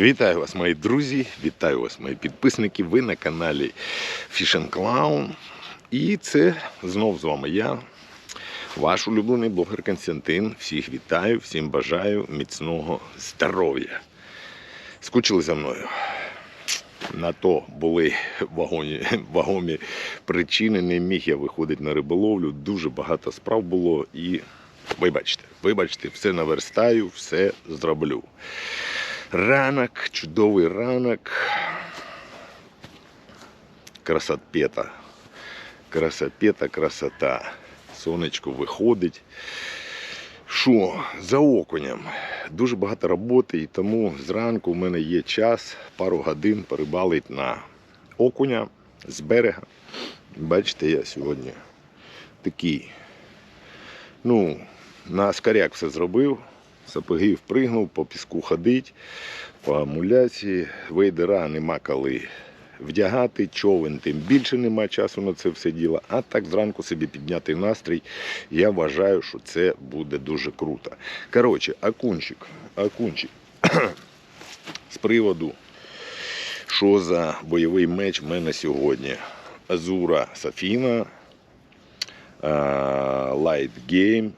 Вітаю вас, мої друзі, вітаю вас, мої підписники. Ви на каналі Fish and Clown. І це знов з вами я, ваш улюблений блогер Константин. Всіх вітаю, всім бажаю міцного здоров'я. Скучили за мною. На то були вагоні, вагомі причини. Не міг я виходити на риболовлю. Дуже багато справ було і вибачте, вибачте, все наверстаю, все зроблю. Ранок, чудовий ранок. Красотпета. Красопета, красота. Сонечко виходить. Що, за окунем? Дуже багато роботи, і тому зранку в мене є час, пару годин порибалить на окуня з берега. Бачите, я сьогодні такий. Ну, на скаряк все зробив. Сапоги впригнув, по піску ходить, по амуляції, вейдера нема коли вдягати, човен, тим більше нема часу на це все діло. А так зранку собі підняти настрій. Я вважаю, що це буде дуже круто. Коротше, акунчик, акунчик. З приводу, що за бойовий меч в мене сьогодні. Азура Сафіна, Light Game.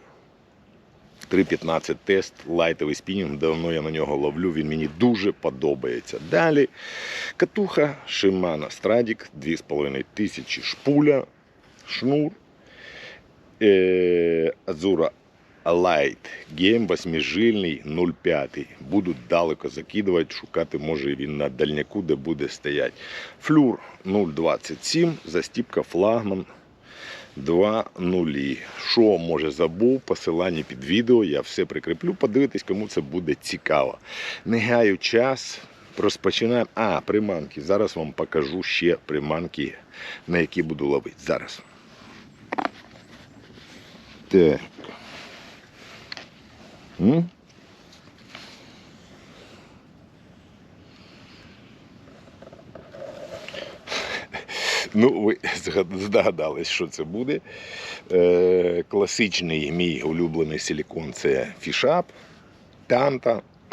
3.15 тест, лайтовий спінінг, давно я на нього ловлю, він мені дуже подобається. Далі катуха Shimano Stradic 2500 шпуля, шнур, е, Azura Light Game 8-жильний 0,5. Буду далеко закидувати, шукати може він на дальняку, де буде стояти. Флюр 0,27, застіпка флагман 2 нулі. Що може забув, посилання під відео, я все прикріплю. Подивитись, кому це буде цікаво. Не гаю час. Розпочинаємо. А, приманки. Зараз вам покажу ще приманки, на які буду ловити. Зараз. Так. М? Ну, ви здогадались, що це буде. Е, класичний мій улюблений силікон це фішап, танта.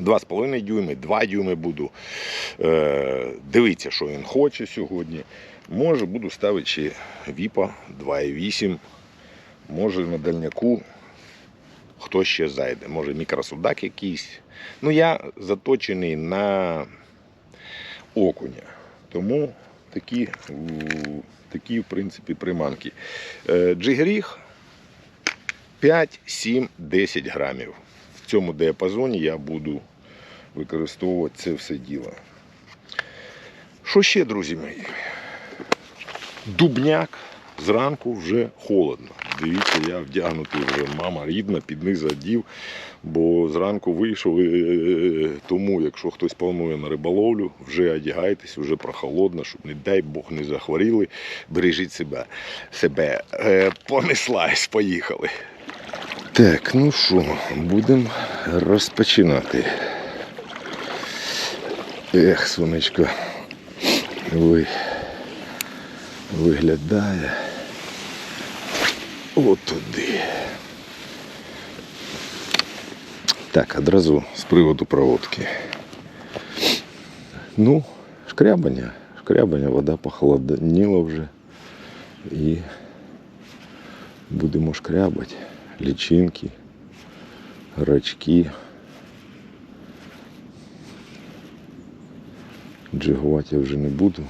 2,5 дюйми, 2 дюйми буду. Е, дивіться, що він хоче сьогодні. Може буду ставити ще віпа 2,8. Може на дальняку хто ще зайде. Може мікросудак якийсь. Ну я заточений на окуня. Тому такі, такі в принципі, приманки. Джигріг 5, 7, 10 грамів. В цьому діапазоні я буду використовувати це все діло. Що ще, друзі мої? Дубняк. Зранку вже холодно. Дивіться, я вдягнутий вже мама рідна, під низ одів, бо зранку вийшов. е, Тому, якщо хтось планує на риболовлю, вже одягайтесь, вже прохолодно, щоб, не дай Бог, не захворіли. Бережіть себе. себе. Е, Понеслась, поїхали. Так, ну що, будемо розпочинати. Ех, сонечко. Ой виглядає от туди. Так, одразу з приводу проводки. Ну, шкрябання. Шкрябання, вода похолодніла вже. І будемо шкрябати. Лічинки, рачки. Джигувати я вже не буду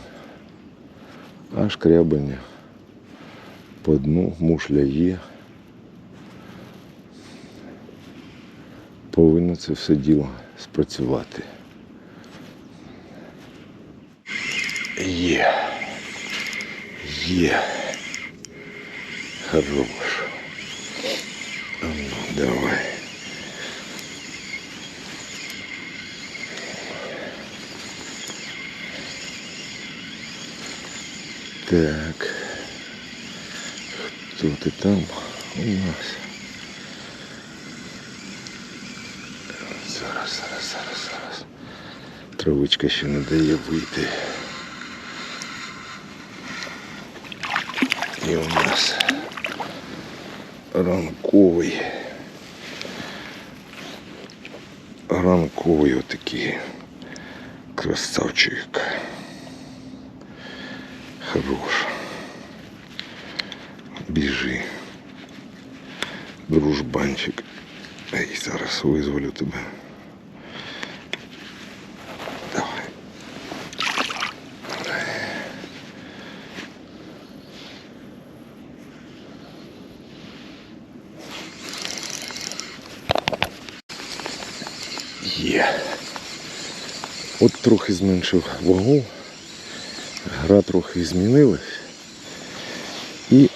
а шкрябання по дну мушля є. Повинно це все діло спрацювати. Є. Є. Хорош. Ну, давай. Так. Хто ти там у нас? Зараз, зараз, зараз, зараз. Травичка ще не дає вийти. І у нас ранковий ранковий отакий красавчик. Хорош. Біжи. Дружбанчик. Ей, зараз визволю тебе. Давай. Є. От трохи зменшив вагу, гра трохи змінилась. І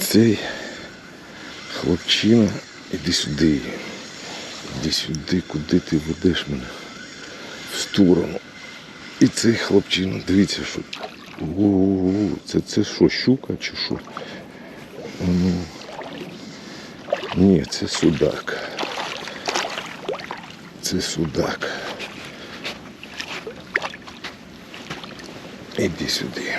цей хлопчина, іди сюди. Іди сюди, куди ти ведеш мене? В сторону. І цей хлопчина, дивіться, що. О, це, це що, щука чи що? Ну, ні, це судак. Це судак. Іди сюди.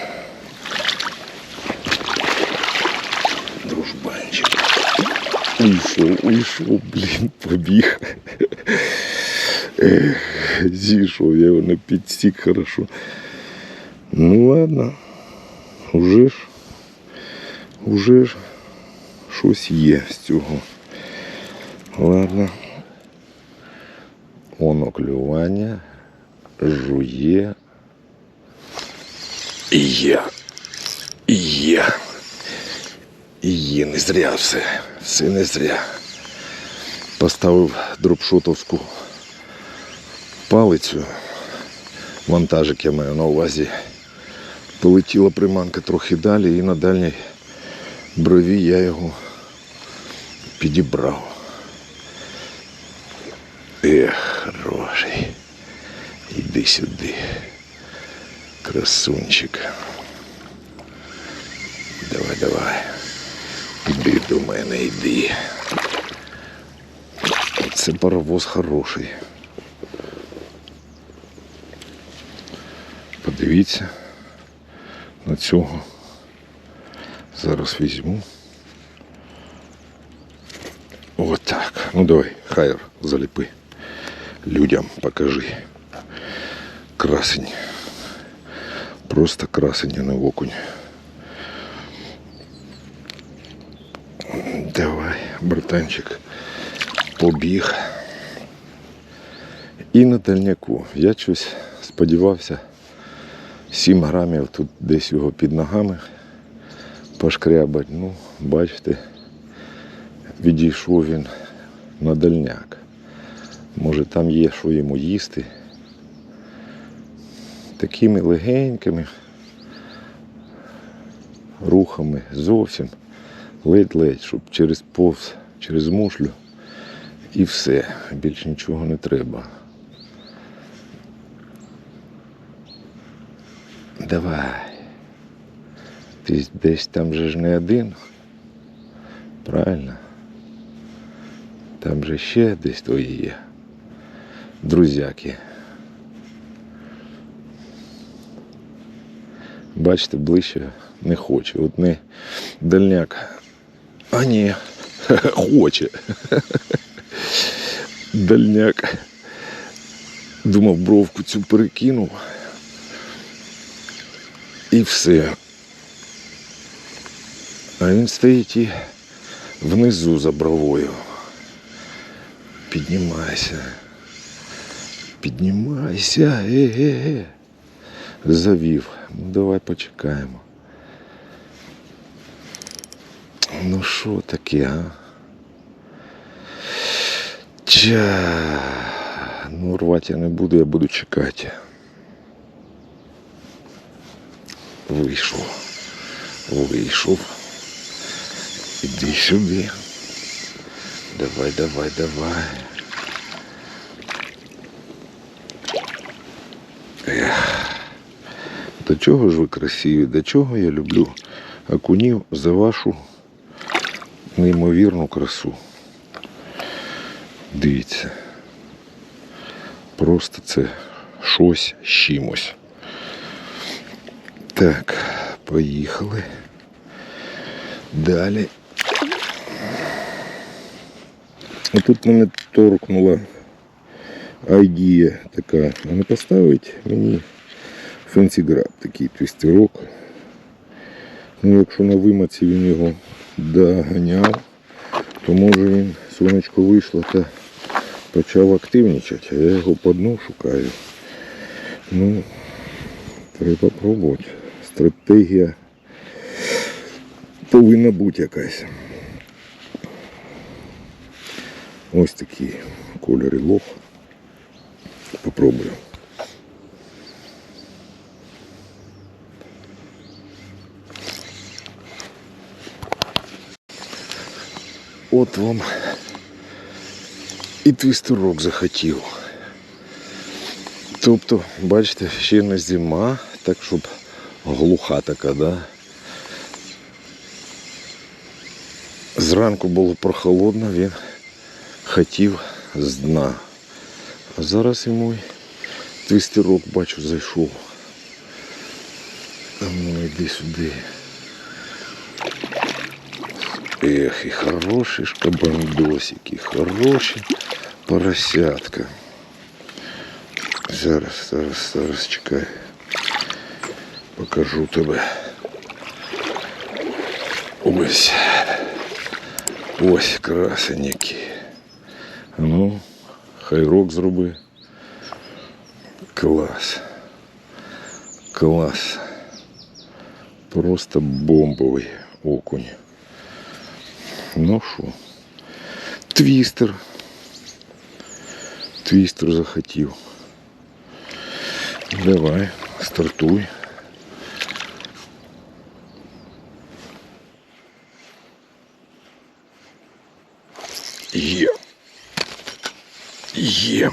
Дружбанчик. Уйшов, уйшов, блін, побіг. Зійшов, я його не підсік хорошо. Ну ладно. Уже ж. Уже ж щось є з цього. Ладно. Воно клювання жує. Є. Є. І є. Не зря все. Все не зря. Поставив дропшотовську палицю. Вантажик я маю на увазі. Полетіла приманка трохи далі і на дальній брові я його підібрав. Ех, хороший. Іди сюди. Красунчик. Давай, давай. Іди до мене, іди. Це паровоз хороший. Подивіться на цього. Зараз візьму. Отак. Ну давай, хайр, заліпи. Людям покажи. Красень. Просто красень, а не окунь. Давай, братанчик, побіг. І на дальняку. Я щось сподівався. 7 грамів тут десь його під ногами пошкрябать. Ну, бачите, відійшов він на дальняк. Може там є що йому їсти. Такими легенькими рухами зовсім ледь-ледь, щоб через повз, через мушлю і все. Більш нічого не треба. Давай. Ти десь там же ж не один. Правильно? Там же ще десь твої є. Друзяки. Бачите, ближче не хоче. От не дальняк. Ні, хоче. Дальняк. Думав, бровку цю перекинув. І все. А він стоїть і внизу за бровою. Піднімайся. Піднімайся. Е-е-е. Завів. Ну давай почекаємо. Ну що таке, а? Ча. Ну, рвати я не буду, я буду чекати. Вийшов. Вийшов. Іди сюди. Давай, давай, давай. До чого ж ви красиві? До чого я люблю окунів за вашу неймовірну красу. Дивіться. Просто це щось з чимось. Так, поїхали. Далі. А тут мене торкнула айдія така. А не поставить мені фенсіграб, такий твістерок. Ну, якщо на вимаці він його доганяв, то може він сонечко вийшло та почав активничати, а я його по дну шукаю. Ну, треба пробувати. Стратегія повинна бути якась. Ось такі кольори лох. Попробую. От вам і твістерок захотів. Тобто, бачите, ще не зима, так щоб глуха така, да? Зранку було прохолодно, він хотів з дна. А зараз йому й твістерок, бачу, зайшов. А ну йди сюди. Ех, і хороші ж кабандосики, хороші поросятка. Зараз, зараз, зараз чекай. Покажу тебе. Ось. Ось красеніки. Ну, хайрок зроби. Клас. Клас. Просто бомбовий окунь. Ну що? Твістер. Твістер захотів. Давай, стартуй. Є. Є.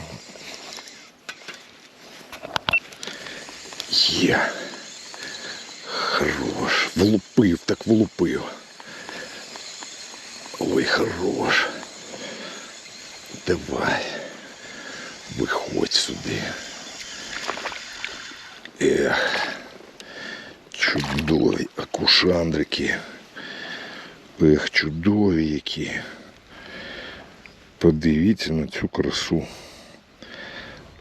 Є. Хорош. Влупив, так влупив. Ой, хорош. Давай. Виходь сюди. Ех. Чудові акушандрики. Ех, чудові які. Подивіться на цю красу.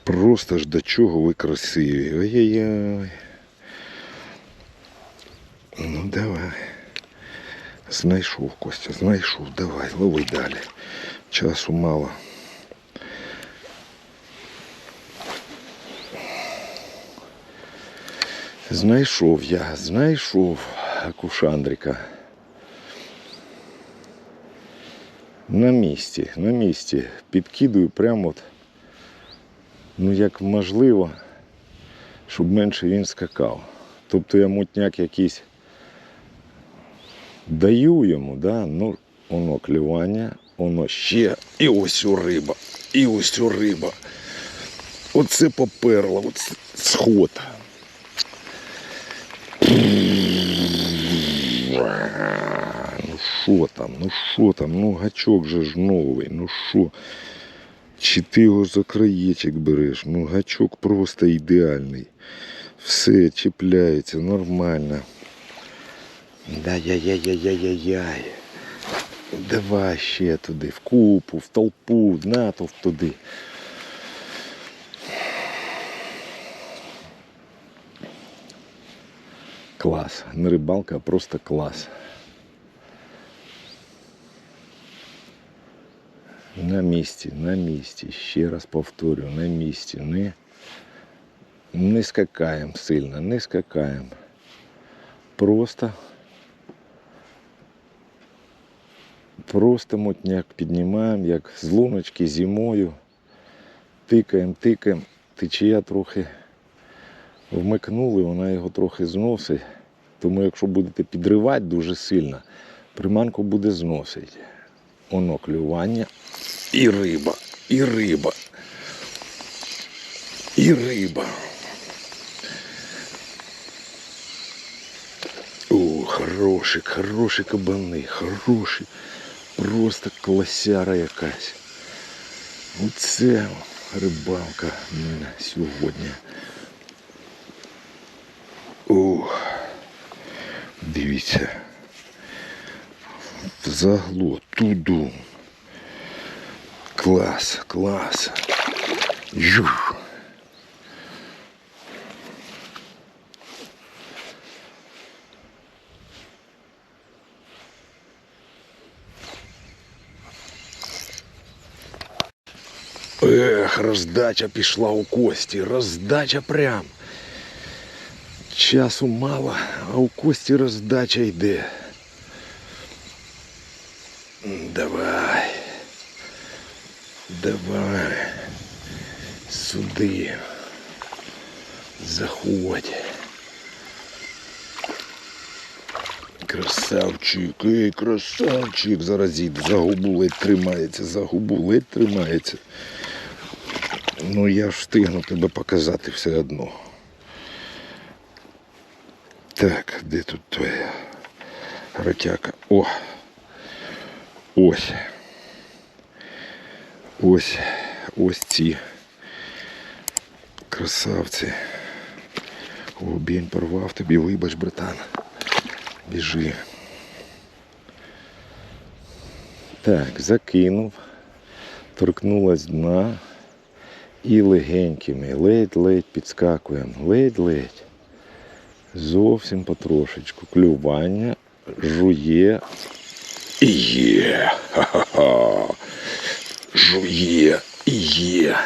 Просто ж до чого ви красиві. Ой-ой-ой. Ну давай. Знайшов Костя, знайшов. Давай, лови далі. Часу мало. Знайшов я, знайшов акушандрика. На місці, на місці. Підкидую прямо от, ну як можливо, щоб менше він скакав. Тобто я мутняк якийсь даю йому, да, ну, воно клювання, воно ще. І ось у риба, і ось у риба. Оце поперло, оце сход. Ну що там, ну що там, ну гачок же ж новий, ну що? Чи ти його за краєчок береш? Ну гачок просто ідеальний. Все чіпляється нормально. Да-яй-яй-яй-яй-яй. Давай ще туди, в купу, в толпу, в натовп туди. Клас. Не рибалка, а просто клас. На місці, на місці. Ще раз повторю, на місці. Не, не скакаємо сильно, не скакаємо. Просто Просто мотняк піднімаємо, як з луночки зимою. Тикаємо, тикаємо. Течія трохи вмикнули, вона його трохи зносить. Тому якщо будете підривати дуже сильно, приманку буде зносити. Воно клювання і риба, і риба. І риба. О, хороший, хороші кабани, хороші. Просто класяра якась. Оце рибалка в мене сьогодні. О, дивіться. Загло, туду. Клас, клас. Жух. Ех, роздача пішла у кості, роздача прям. Часу мало, а у кості роздача йде. Давай. Давай. Сюди. Заходь. Красавчик, ей, красавчик. Зараз їде, за губу ледь тримається, за губу ледь тримається. Ну я встигну тебе показати все одно. Так, де тут твоя ротяка? О! Ось. Ось. Ось ці красавці. Обінь порвав тобі, вибач, братан. Біжи. Так, закинув, торкнулась дна і легенькими, ледь-ледь підскакуємо, ледь-ледь. Зовсім потрошечку. Клювання жує. І Є. Ха-ха-ха. Жує. І Є.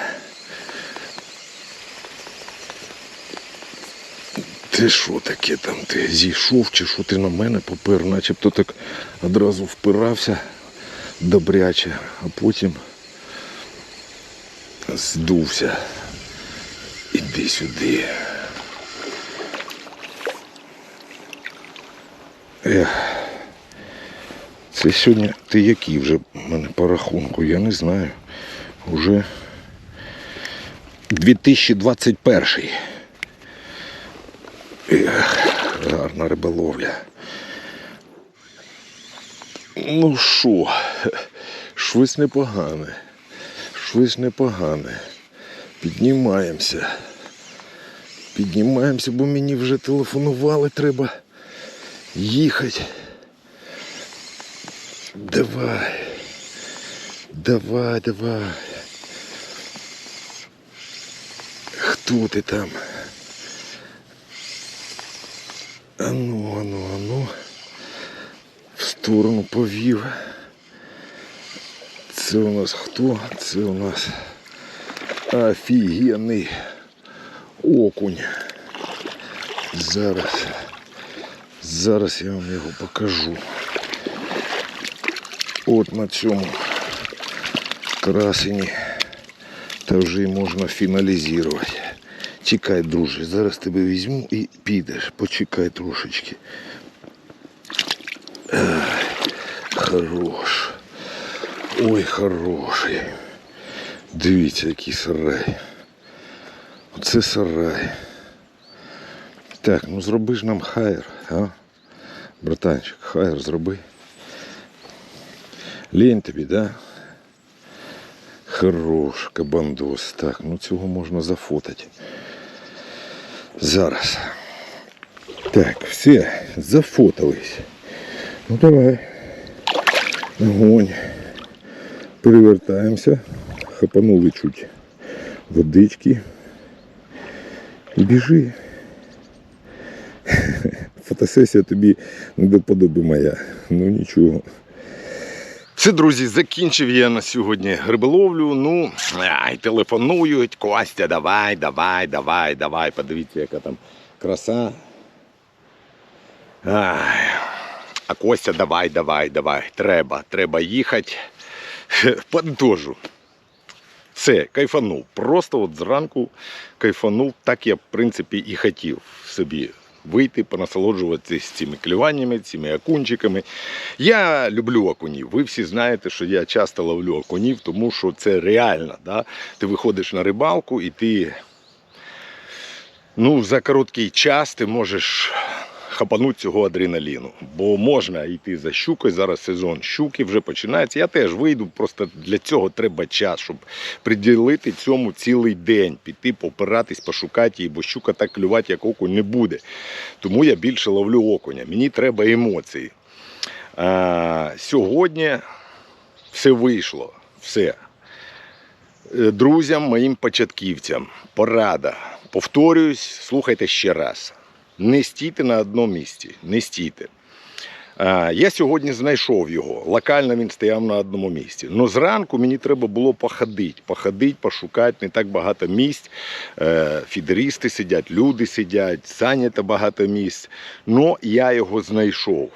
Ти що таке там? Ти зійшов чи що ти на мене попер, начебто так одразу впирався добряче, а потім здувся. Іди сюди. Ех. Це сьогодні ти який вже в мене по рахунку, я не знаю. Уже 2021. Ех, гарна риболовля. Ну що, щось непогане. Щось непогане. Піднімаємося. Піднімаємося, бо мені вже телефонували, треба їхати. Давай. Давай, давай. Хто ти там? Ану, ану, ану. В сторону повів. Це у нас хто? Це у нас офігенний окунь. Зараз. Зараз я вам його покажу. От на цьому красені. Та вже й можна фіналізувати. Чекай, друже, зараз тебе візьму і підеш. Почекай трошечки. Ай, хорош. Ой, хороший. Дивіться, який сарай. Оце сарай. Так, ну зроби ж нам хайр, а? Братанчик, хайр зроби. Лень тобі, да? Хорош, кабандос. Так, ну цього можна зафотати. Зараз. Так, все, зафотались. Ну давай. Огонь. Перевертаємося. Хапанули чуть водички. І біжи. Фотосесія тобі не до подоби моя. Ну нічого. Це, друзі, закінчив я на сьогодні риболовлю. Ну, ай, телефонують. Костя, давай, давай, давай, давай. Подивіться, яка там краса. Ай. А Костя, давай, давай, давай. Треба, треба їхати. Подожу. Все, кайфанув. Просто от зранку кайфанув, так я, в принципі, і хотів собі вийти, понасолоджуватися цими клюваннями, цими окунчиками. Я люблю окунів. Ви всі знаєте, що я часто ловлю окунів, тому що це реально. Да? Ти виходиш на рибалку і ти ну, за короткий час ти можеш хапануть цього адреналіну. Бо можна йти за щукою. Зараз сезон щуки вже починається. Я теж вийду, просто для цього треба час, щоб приділити цьому цілий день, піти, попиратись, пошукати її, бо щука так клювати, як окунь, не буде. Тому я більше ловлю окуня. Мені треба емоції. А, сьогодні все вийшло. Все. Е, Друзям, моїм початківцям, порада. Повторююсь, слухайте ще раз. Не стійте на одному місці. Не стійте. Я сьогодні знайшов його. Локально він стояв на одному місці. Але зранку мені треба було походити, походити, пошукати не так багато місць. Е, Фідеристи сидять, люди сидять, зайнято багато місць. але я його знайшов.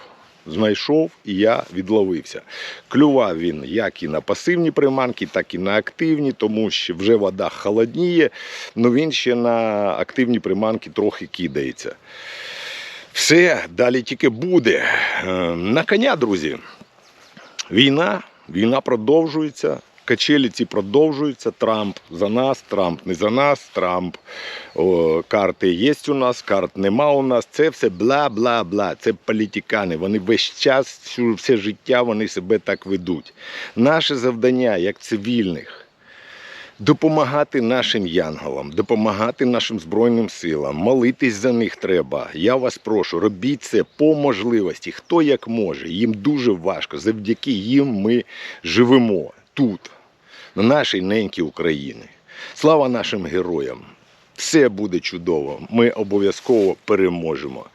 Знайшов і я відловився. Клював він як і на пасивні приманки, так і на активні, тому що вже вода холодніє, але він ще на активні приманки трохи кидається. Все, далі тільки буде. Е, На коня, друзі. Війна, війна продовжується. Качелі ці продовжуються. Трамп за нас, Трамп не за нас, Трамп о, карти є у нас, карт нема у нас. Це все бла-бла-бла. Це політикани. Вони весь час, все життя вони себе так ведуть. Наше завдання як цивільних допомагати нашим янголам, допомагати нашим збройним силам, молитись за них треба. Я вас прошу, робіть це по можливості. Хто як може. Їм дуже важко. Завдяки їм ми живемо тут, на нашій ненькій України. Слава нашим героям! Все буде чудово. Ми обов'язково переможемо.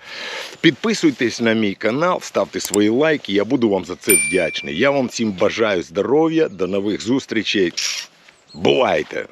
Підписуйтесь на мій канал, ставте свої лайки. Я буду вам за це вдячний. Я вам всім бажаю здоров'я. До нових зустрічей. Бувайте!